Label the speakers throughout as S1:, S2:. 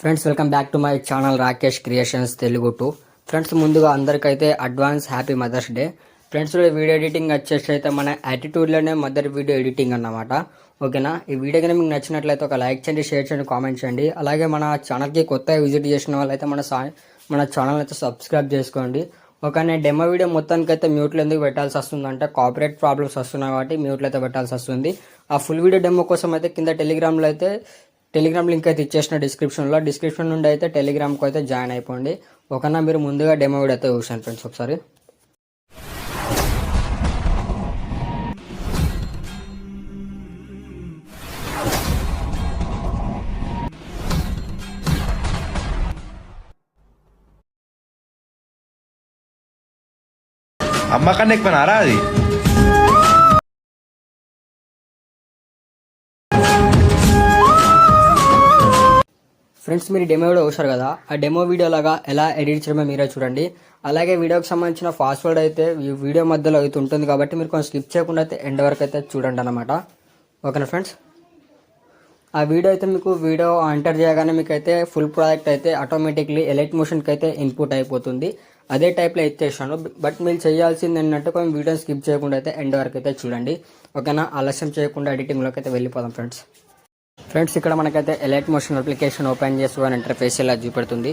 S1: Friends welcome back to my channel Rakesh creations Telugu to friends ముందుగా అందరికైతే advance happy mother's day friends video editing వచ్చేసి అయితే మన యాటిట్యూడ్లోనే mother video editing అన్నమాట. ఓకేనా ఈ వీడియో కనుక మీకు నచ్చినట్లయితే ఒక లైక్ చేయండి షేర్ చేయండి కామెంట్ చేయండి. అలాగే మన ఛానల్కి కొత్తగా విజిట్ చేసిన వాళ్ళైతే మన సా మన ఛానల్ అయితే సబ్స్క్రైబ్ చేసుకోండి. ఒక నేను డెమో వీడియో మొత్తానికి అయితే మ్యూట్లో ఎందుకు పెట్టాల్సి వస్తుందంటే కాపరేట్ ప్రాబ్లమ్స్ వస్తున్నాయి కాబట్టి మ్యూట్లో అయితే పెట్టాల్సి వస్తుంది. ఆ ఫుల్ వీడియో డెమో కోసం అయితే కింద టెలిగ్రామ్లో అయితే టెలిగ్రామ్ లింక్ అయితే ఇచ్చేసిన డిస్క్రిప్షన్లో. డిస్క్రిప్షన్ నుండి అయితే టెలిగ్రామ్కి అయితే జాయిన్ అయిపోండి. ఒకనా మీరు ముందుగా డెమో వీడియో అయితే చూసాను ఫ్రెండ్స్ ఒకసారి.
S2: అమ్మ కన్నా ఎక్కువ నారా అది?
S1: ఫ్రెండ్స్ మీరు డెమో వీడియో చూసారు కదా? ఆ డెమో వీడియో లాగా ఎలా ఎడిట్ చేయడమో మీరే చూడండి. అలాగే వీడియోకి సంబంధించిన పాస్వర్డ్ అయితే వీడియో మధ్యలో అయితే ఉంటుంది కాబట్టి మీరు కొంచెం స్కిప్ చేయకుండా అయితే ఎండ్ వరకు అయితే చూడండి అనమాట ఓకేనా ఫ్రెండ్స్? ఆ వీడియో అయితే మీకు వీడియో ఎంటర్ చేయగానే మీకు అయితే ఫుల్ ప్రాజెక్ట్ అయితే ఆటోమేటిక్లీ ఎలైట్ మోషన్కి అయితే ఇన్పుట్ అయిపోతుంది. అదే టైప్లో ఇచ్చేసాను బట్ మీరు చేయాల్సింది ఏంటంటే కొంచెం వీడియో స్కిప్ చేయకుండా అయితే ఎండ్ వరకు అయితే చూడండి. ఓకేనా? ఆలస్యం చేయకుండా ఎడిటింగ్లోకి అయితే వెళ్ళిపోదాం ఫ్రెండ్స్. ఫ్రెండ్స్ ఇక్కడ మనకైతే ఎలైట్ మోషన్ అప్లికేషన్ ఓపెన్ చేసుకోని ఇంటర్ఫేస్ ఇలా చూపెడుతుంది.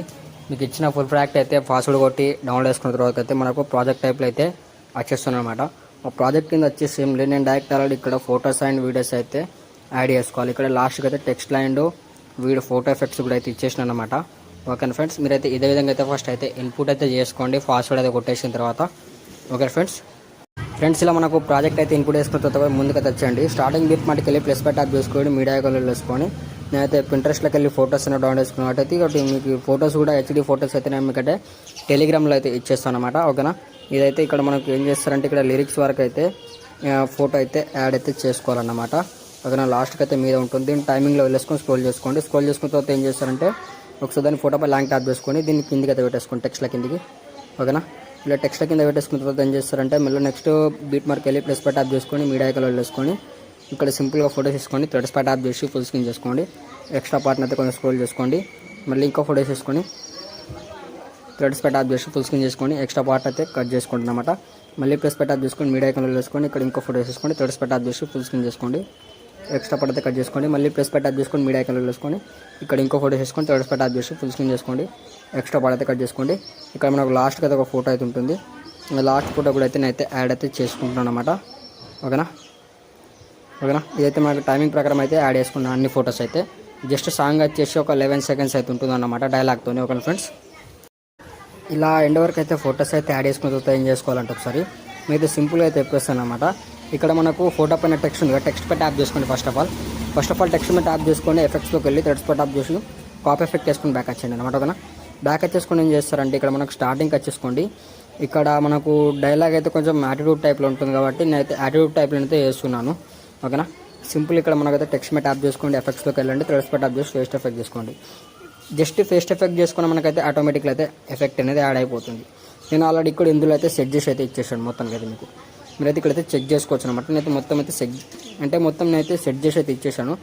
S1: మీకు ఇచ్చిన ఫుల్ ప్రాజెక్ట్ అయితే పాస్వర్డ్ కొట్టి డౌన్లోడ్ చేసుకున్న తర్వాత అయితే మనకు ప్రాజెక్ట్ టైప్లో అయితే వచ్చేస్తుంది అనమాట ఆ ప్రాజెక్ట్ కింద వచ్చేసి ఏం లేదు నేను డైరెక్ట్ ఆల్రెడీ ఇక్కడ ఫొటోస్ అండ్ వీడియోస్ అయితే యాడ్ చేసుకోవాలి. ఇక్కడ లాస్ట్కి అయితే text and video photo effects కూడా అయితే ఇచ్చేసిన అనమాట ఓకే ఫ్రెండ్స్ మీరైతే ఇదే విధంగా అయితే ఫస్ట్ అయితే ఇన్పుట్ అయితే చేసుకోండి. పాస్వర్డ్ అయితే కొట్టేసిన తర్వాత. ఓకే ఫ్రెండ్స్ ఫ్రెండ్స్ ఇలా మనకు ప్రాజెక్ట్ అయితే ఇన్పుట్ వేసుకున్న తర్వాత ముందుకు అయితే వచ్చండి స్టార్టింగ్ బిట్ మటుకు వెళ్ళి ప్లస్ బై ట్యాప్ మీడియా కలర్ వేసుకొని నేనైతే పింట్రెస్ట్లోకి వెళ్ళి ఫొటోస్ అయినా డౌన్లోడ్ చేసుకున్నట్టయితే ఒకటి మీకు ఫొటోస్ కూడా హెచ్డి ఫొటోస్ అయితే నేను మీకైతే టెలిగ్రామ్లో అయితే ఇచ్చేస్తాను అనమాట ఓకేనా? ఇదైతే ఇక్కడ మనకు ఏం చేస్తారంటే ఇక్కడ లిరిక్స్ వరకు అయితే ఫోటో అయితే యాడ్ అయితే చేసుకోవాలన్నమాట. ఓకేనా? లాస్ట్కి అయితే మీద ఉంటుంది. దీన్ని టైమింగ్లో వెళ్ళేసుకొని స్క్రోల్ చేసుకోండి. స్క్రోల్ చేసుకున్న తర్వాత ఏం చేస్తారంటే ఒకసారి దాన్ని ఫోటోపై లాంగ్ ట్యాప్ చేసుకొని దీన్ని కిందికి అయితే పెట్టేసుకోండి టెక్స్ట్ల కిందికి. ఓకేనా? ఇలా టెక్స్ట్ కింద పెట్టేసుకున్న తర్వాత ఏం చేస్తారంటే మళ్ళీ నెక్స్ట్ బీట్ మార్క్ వెళ్ళి ప్లస్ పట్ యాప్ చేసుకొని మీడియా ఐకల్ వేసుకొని ఇక్కడ సింపుల్గా ఫోటోస్ తీసుకొని థర్డ్ స్పాట్ యాప్ చేసి ఫుల్ స్క్రీన్ చేసుకోండి. ఎక్స్ట్రా పార్ట్ని అయితే కొంచెం స్క్రోల్ చేసుకోండి. మళ్ళీ ఇంకో ఫోటోస్ వేసుకొని థర్డ్ స్పాట్ యాప్ చేసి ఫుల్ స్క్రీన్ చేసుకొని ఎక్స్ట్రా పార్ట్ అయితే కట్ చేసుకోండి అనమాట మళ్ళీ ప్లస్ పై యాప్ చేసుకొని మీడియా కలర్ వేసుకొని ఇక్కడ ఇంకో ఫోటో వేసుకోండి థర్డ్ స్పాట్ యాప్ చేసి ఫుల్ స్క్రీన్ చేసుకోండి. ఎక్స్ట్రా పడితే కట్ చేసుకోండి. మళ్ళీ ప్లస్ పెట్టి ట్యాప్ చేసుకొని మీడియా కలర్ వేసుకొని ఇక్కడ ఇంకో ఫోటో వేసుకొని థర్డ్ పెట్టి ట్యాప్ చేసి ఫుల్ స్క్రీన్ చేసుకోండి. ఎక్స్ట్రా పడితే కట్ చేసుకోండి. ఇక్కడ మనకు లాస్ట్కి అయితే ఒక ఫోటో అయితే ఉంటుంది. లాస్ట్ ఫోటో కూడా అయితే నేనైతే యాడ్ అయితే చేసుకుంటున్నాను అనమాట ఓకేనా? ఓకేనా? ఇదైతే మనకు టైమింగ్ ప్రకారం అయితే యాడ్ చేసుకున్నాను అన్ని ఫొటోస్ అయితే. జస్ట్ సాంగ్ వచ్చేసి ఒక లెవెన్ సెకండ్స్ అయితే ఉంటుందన్నమాట డైలాగ్తోనే ఓకేనా ఫ్రెండ్స్ ఇలా ఎండ్ వరకు అయితే ఫొటోస్ అయితే యాడ్ చేసుకున్న తర్వాత ఏం చేసుకోవాలంటే ఒకసారి. మీతో సింపుల్గా అయితే చెప్పేస్తాను అనమాట ఇక్కడ మనకు ఫోటో పైన టెక్స్ట్ ఉంది టెక్స్ట్ పై ట్యాప్ చేసుకోండి first of all first of all text మీద ట్యాప్ చేసుకొని ఎఫెక్ట్స్లోకి వెళ్ళి థ్రెడ్స్ పై ట్యాప్ చేసి కాపీ ఎఫెక్ట్ వేసుకొని బ్యాక్ వచ్చేయండి అనమాట ఓకేనా? బ్యాక్ వచ్చేసుకొని ఏం చేస్తారంటే ఇక్కడ మనకు స్టార్టింగ్ వచ్చేసుకోండి. ఇక్కడ మనకు డైలాగ్ అయితే కొంచెం యాటిట్యూడ్ టైప్లో ఉంటుంది కాబట్టి నేనైతే యాటిట్యూడ్ టైప్లో అయితే వేస్తున్నాను. ఓకేనా? సింపుల్ ఇక్కడ మనకైతే టెక్స్ట్ మీద ట్యాప్ చేసుకోండి ఎఫెక్ట్స్లోకి వెళ్ళండి థ్రెడ్స్ పై ట్యాప్ చేసి ఫేస్ట్ ఎఫెక్ట్ చేసుకోండి. జస్ట్ ఫేస్ట్ ఎఫెక్ట్ చేసుకున్న మనకైతే ఆటోమేటిక్గా అయితే ఎఫెక్ట్ అనేది యాడ్ అయిపోతుంది. నేను ఆల్రెడీ ఇక్కడ ఇందులో అయితే సెట్ చేసి అయితే ఇచ్చేసాను మొత్తం అయితే మీకు. మీరైతే ఇక్కడైతే చెక్ చేసుకోవచ్చు అనమాట నేనైతే మొత్తం అయితే సెట్ అంటే మొత్తం నేనైతే సెట్ చేసి అయితే ఇచ్చేసాను.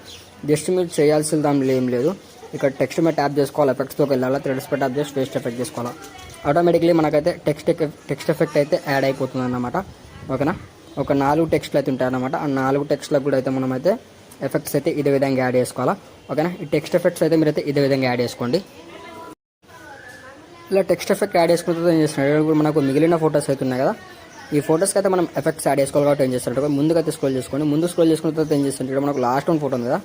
S1: జస్ట్ మీరు చేయాల్సిన దానిలో ఏం లేదు. ఇక్కడ టెక్స్ట్ మీద ట్యాప్ చేసుకోవాలి ఎఫెక్ట్స్లోకి వెళ్ళాలి థ్రెడ్స్ పై ట్యాప్ చేసి ఫేస్ట్ ఎఫెక్ట్ చేసుకోవాలి. ఆటోమేటిక్లీ మనకైతే టెక్స్ట్ టెక్స్ట్ ఎఫెక్ట్ అయితే యాడ్ అయిపోతుంది అనమాట ఓకేనా ఒక నాలుగు టెక్స్ట్లు అయితే ఉంటాయన్నమాట. ఆ నాలుగు టెక్స్ట్లకు కూడా అయితే మనం అయితే ఎఫెక్ట్స్ అయితే ఇదే విధంగా యాడ్ చేసుకోవాలా. ఓకేనా ఈ టెక్స్ట్ ఎఫెక్ట్స్ అయితే మీరైతే ఇదే విధంగా యాడ్ చేసుకోండి. ఇలా టెక్స్ట్ ఎఫెక్ట్ యాడ్ చేసుకుంటే ఏం చేస్తున్నాడు మనకు మిగిలిన ఫొటోస్ అయితే ఉన్నాయి కదా. ఈ ఫోటోస్కి అయితే మనం ఎఫెక్ట్స్ యాడ్ చేసుకోవాలి కాబట్టి ఏం చేస్తుంటే ముందుగా అయితే స్క్రోల్ చేసుకోండి. ముందు స్క్రోల్ చేసుకున్న తర్వాత ఏం చేస్తుంటే మనకు లాస్ట్ వన్ ఫోటో ఉంది కదా.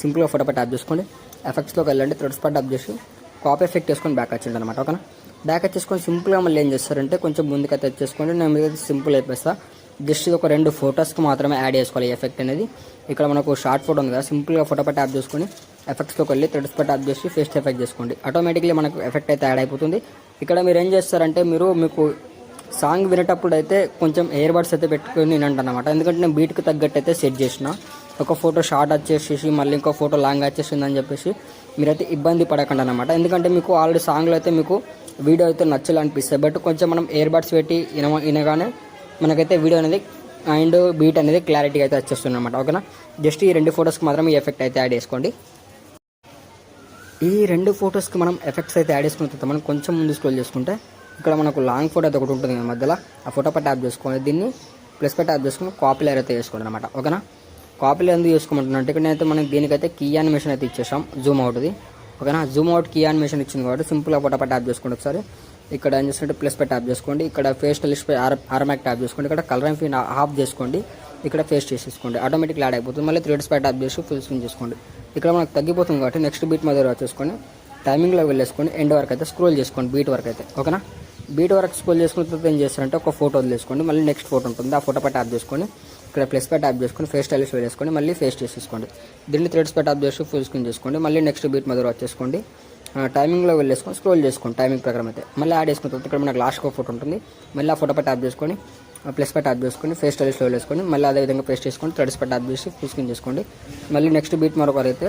S1: సింపుల్గా ఫోటో పై ట్యాప్ చేసుకోండి. ఎఫెక్ట్స్లోకి వెళ్ళండి. థ్రెడ్స్ పై ట్యాప్ చేసి కాపీ ఎఫెక్ట్ వేసుకొని బ్యాక్ వచ్చింది అనమాట ఓకేనా? బ్యాక్ వచ్చేసుకొని సింపుల్గా మళ్ళీ ఏం చేస్తారంటే కొంచెం ముందుకైతే వచ్చేసుకోండి నేను మీద సింపుల్ అయిపోతా జస్ట్ ఇది ఒక రెండు ఫొటోస్కి మాత్రమే యాడ్ చేసుకోవాలి ఎఫెక్ట్ అనేది. ఇక్కడ మనకు షార్ట్ ఫోటో ఉంది కదా. సింపుల్గా ఫోటో పై ట్యాప్ చేసుకొని ఎఫెక్ట్స్లోకి వెళ్ళి థ్రెడ్స్ పై ట్యాప్ చేసి ఫేస్ట్ ఎఫెక్ట్ చేసుకోండి. ఆటోమేటిక్లీ మనకు ఎఫెక్ట్ అయితే యాడ్ అయిపోతుంది. ఇక్కడ మీరు ఏం చేస్తారంటే మీరు మీకు సాంగ్ వినేటప్పుడు అయితే కొంచెం ఇయర్ బడ్స్ అయితే పెట్టుకుని వినండి అనమాట ఎందుకంటే నేను బీట్కి తగ్గట్టు అయితే సెట్ చేసిన. ఒక ఫోటో షార్ట్ వచ్చేసేసి మళ్ళీ ఇంకో ఫోటో లాంగ్ వచ్చేసిందని చెప్పేసి మీరైతే ఇబ్బంది పడకండి అనమాట ఎందుకంటే మీకు ఆల్రెడీ సాంగ్లో అయితే మీకు వీడియో అయితే నచ్చాలి బట్ కొంచెం మనం ఇయర్ బడ్స్ పెట్టి విన వినగానే మనకైతే వీడియో అనేది అండ్ బీట్ అనేది క్లారిటీ అయితే వచ్చేస్తుంది అనమాట ఓకేనా? జస్ట్ ఈ రెండు ఫొటోస్కి మాత్రం ఈ ఎఫెక్ట్ అయితే యాడ్ చేసుకోండి. ఈ రెండు ఫొటోస్కి మనం ఎఫెక్ట్స్ అయితే యాడ్ చేసుకున్న తర్వాత మనం కొంచెం ముందు స్క్రోల్ చేసుకుంటే ఇక్కడ మనకు లాంగ్ ఫోటో అయితే ఒకటి ఉంటుంది మధ్యలో. ఆ ఫోటో పై ట్యాప్ చేసుకోండి దీన్ని ప్లస్ పై ట్యాప్ చేసుకుని కాపీ అయితే చేసుకోండి అనమాట ఓకేనా? కాపీ లేయర్ ఎందుకు చేసుకోమంటున్నా అంటే ఇక్కడ అయితే మనకి దీనికైతే కీ యానిమేషన్ అయితే ఇచ్చేసాం. జూమ్ అవుట్ది ఓకేనా? జూమ్ అవుట్ కీ యానిమేషన్ ఇచ్చింది కాబట్టి సింపుల్గా ఫోటో పై ట్యాప్ చేసుకోండి ఒకసారి. ఇక్కడ ఏం చేసినట్టు ప్లస్ పై ట్యాప్ చేసుకోండి. ఇక్కడ ఫేస్ టెలిస్ట్ పై ఆర్ ఆర్మాక్ ట్యాప్ చేసుకోండి. ఇక్కడ కలర్ అండ్ ఫీన్ ఆఫ్ చేసుకోండి. ఇక్కడ ఫేస్ చేసేసుకోండి. ఆటోమేటిక్ యాడ్ అయిపోతుంది. మళ్ళీ త్రీ పై ట్యాప్ చేసి ఫుల్ స్క్రీన్ చేసుకోండి. ఇక్కడ మనకు తగ్గిపోతుంది కాబట్టి నెక్స్ట్ బీట్ మధ్య వచ్చేసుకొని టైమింగ్లో వెళ్ళేసుకొని ఎండ్ వరకు అయితే స్క్రోల్ చేసుకోండి. బీట్ వరకు అయితే. ఓకేనా? బీట్ వరకు స్క్రోల్ చేసుకున్న తర్వాత ఏం చేస్తారంటే ఒక ఫోటో వదిలేసుకోండి మళ్ళీ నెక్స్ట్ ఫోటో ఉంటుంది. ఆ ఫోటో పై ట్యాప్ చేసుకొని ఇక్కడ ప్లస్ పై ట్యాప్ చేసుకొని ఫేస్ స్టైలిష్ వేసుకొని మళ్ళీ ఫేస్ చేసేసుకోండి దీన్ని థ్రెడ్స్ పై ట్యాప్ చేసి ఫుల్ స్క్రీన్ చేసుకోండి. మళ్ళీ నెక్స్ట్ బీట్ మధ్య వచ్చేసుకోండి ఆ, టైమింగ్లో వెళ్ళేసుకొని స్క్రోల్ చేసుకోండి టైమింగ్ ప్రకారం అయితే. మళ్ళీ యాడ్ చేసుకున్న తర్వాత ఇక్కడ మనకు లాస్ట్ ఒక ఫోటో ఉంటుంది. మళ్ళీ ఆ ఫోటో పై ట్యాప్ చేసుకొని ప్లస్ పై ట్యాప్ చేసుకొని ఫేస్ స్టైలిష్లో వెళ్ళేసుకొని మళ్ళీ అదే విధంగా పేస్ట్ చేసుకొని థ్రెడ్స్ పై ట్యాప్ చేసి ఫుల్ స్క్రీన్ చేసుకోండి. మళ్ళీ నెక్స్ట్ బీట్ మరొక అయితే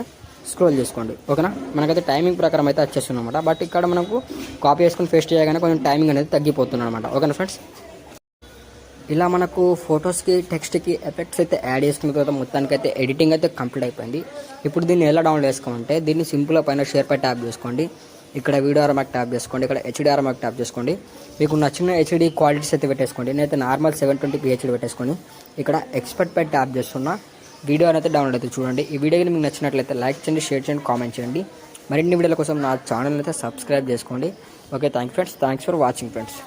S1: స్క్రోల్ చేసుకోండి. ఓకేనా? మనకైతే టైమింగ్ ప్రకారం అయితే వచ్చేస్తుంది అనమాట బట్ ఇక్కడ మనకు కాపీ చేసుకుని పేస్ట్ చేయగానే కొంచెం టైమింగ్ అనేది తగ్గిపోతుంది అనమాట ఓకేనా ఫ్రెండ్స్? ఇలా మనకు ఫొటోస్కి టెక్స్ట్కి ఎఫెక్ట్స్ అయితే యాడ్ చేసుకున్న తర్వాత మొత్తానికి అయితే ఎడిటింగ్ అయితే కంప్లీట్ అయిపోయింది. ఇప్పుడు దీన్ని ఎలా డౌన్లోడ్ చేసుకోమంటే దీన్ని సింపుల్గా పైన షేర్ పై ట్యాప్ చేసుకోండి. ఇక్కడ వీడియో ఆర్మాక్ ట్యాప్ చేసుకోండి. ఇక్కడ హెచ్డి ఆర్మాక్ ట్యాప్ చేసుకోండి. మీకు నచ్చిన హెచ్డి క్వాలిటీస్ అయితే పెట్టేసుకోండి. నేనైతే నార్మల్ సెవెన్ ట్వంటీ పిహెచ్డి పెట్టేసుకొని ఇక్కడ ఎక్స్పర్ట్ పై ట్యాప్ చేస్తున్నా. వీడియో అనేది డౌన్లోడ్ అయితే చూడండి. ఈ వీడియో మీకు నచ్చినట్లయితే లైక్ చేయండి షేర్ చేయండి కామెంట్ చేయండి. మరిన్ని వీడియోల కోసం నా ఛానల్ అయితే సబ్స్క్రైబ్ చేసుకోండి. Okay thank friends thanks for watching friends